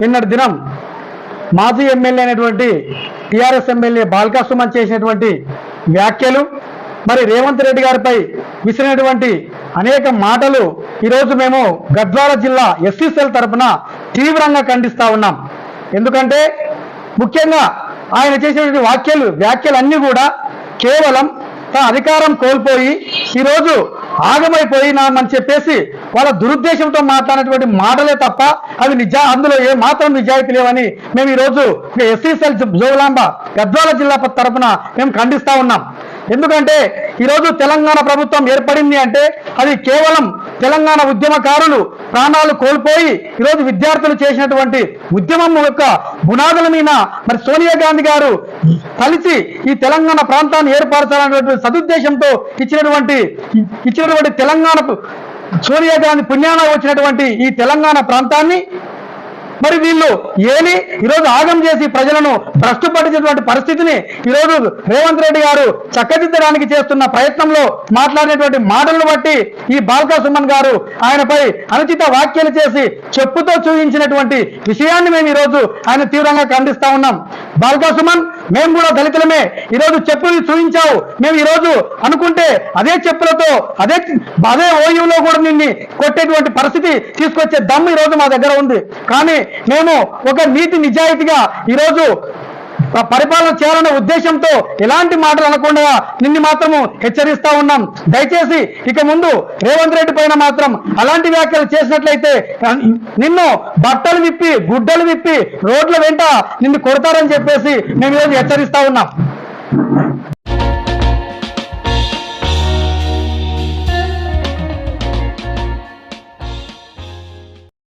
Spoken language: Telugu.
నిన్నటి దినం మాజీ ఎమ్మెల్యే అయినటువంటి టిఆర్ఎస్ ఎమ్మెల్యే బాల్కా సుమన్ చేసినటువంటి వ్యాఖ్యలు మరి రేవంత్ రెడ్డి గారిపై విసిరినటువంటి అనేక మాటలు ఈరోజు మేము గద్వాల జిల్లా ఎస్సీ సెల్ తరపున తీవ్రంగా ఖండిస్తా ఉన్నాం. ఎందుకంటే ముఖ్యంగా ఆయన చేసినటువంటి వ్యాఖ్యలు వ్యాఖ్యలన్నీ కూడా కేవలం అధికారం కోల్పోయి ఈరోజు ఆగమైపోయినామని చెప్పేసి వాళ్ళ దురుద్దేశంతో మాట్లాడినటువంటి మాటలే తప్ప అవి నిజా అందులో ఏ మాత్రం నిజాయితీ లేవని మేము ఈరోజు ఎస్సీసెల్ జోగులాంబ గద్వాల జిల్లా తరఫున మేము ఖండిస్తా ఉన్నాం. ఎందుకంటే ఈరోజు తెలంగాణ ప్రభుత్వం ఏర్పడింది అంటే అది కేవలం తెలంగాణ ఉద్యమకారులు ప్రాణాలు కోల్పోయి ఈరోజు విద్యార్థులు చేసినటువంటి ఉద్యమం యొక్క బునాదుల మీద మరి సోనియా గాంధీ గారు కలిసి ఈ తెలంగాణ ప్రాంతాన్ని ఏర్పరచాలనేటువంటి సదుద్దేశంతో ఇచ్చినటువంటి ఇచ్చినటువంటి తెలంగాణ సోనియా గాంధీ పుణ్యాన వచ్చినటువంటి ఈ తెలంగాణ ప్రాంతాన్ని మరి వీళ్ళు ఏమి ఈరోజు ఆగం చేసి ప్రజలను భ్రష్టు పరిస్థితిని ఈరోజు రేవంత్ రెడ్డి గారు చక్కదిద్దడానికి చేస్తున్న ప్రయత్నంలో మాట్లాడినటువంటి మాటలను బట్టి ఈ బాల్కా సుమన్ గారు ఆయనపై అనుచిత వ్యాఖ్యలు చేసి చెప్పుతో చూపించినటువంటి విషయాన్ని మేము ఈరోజు ఆయన తీవ్రంగా ఖండిస్తా ఉన్నాం. బాల్కా సుమన్ మేము కూడా దళితులమే. ఈరోజు చెప్పులు చూపించావు మేము ఈరోజు అనుకుంటే అదే చెప్పులతో అదే అదే ఓయూలో కూడా నిన్ను కొట్టేటువంటి పరిస్థితి తీసుకొచ్చే దమ్ము ఈరోజు మా దగ్గర ఉంది. కానీ మేము ఒక నీతి నిజాయితీగా ఈరోజు పరిపాలన చేయాలనే ఉద్దేశంతో ఎలాంటి మాటలు అనకుండా నిన్ను మాత్రము హెచ్చరిస్తా ఉన్నాం. దయచేసి ఇక ముందు రేవంత్ రెడ్డి పైన మాత్రం అలాంటి వ్యాఖ్యలు చేసినట్లయితే నిన్ను బట్టలు విప్పి గుడ్డలు విప్పి రోడ్ల వెంట నిన్ను కొడతారని చెప్పేసి మేము ఈరోజు హెచ్చరిస్తా ఉన్నాం.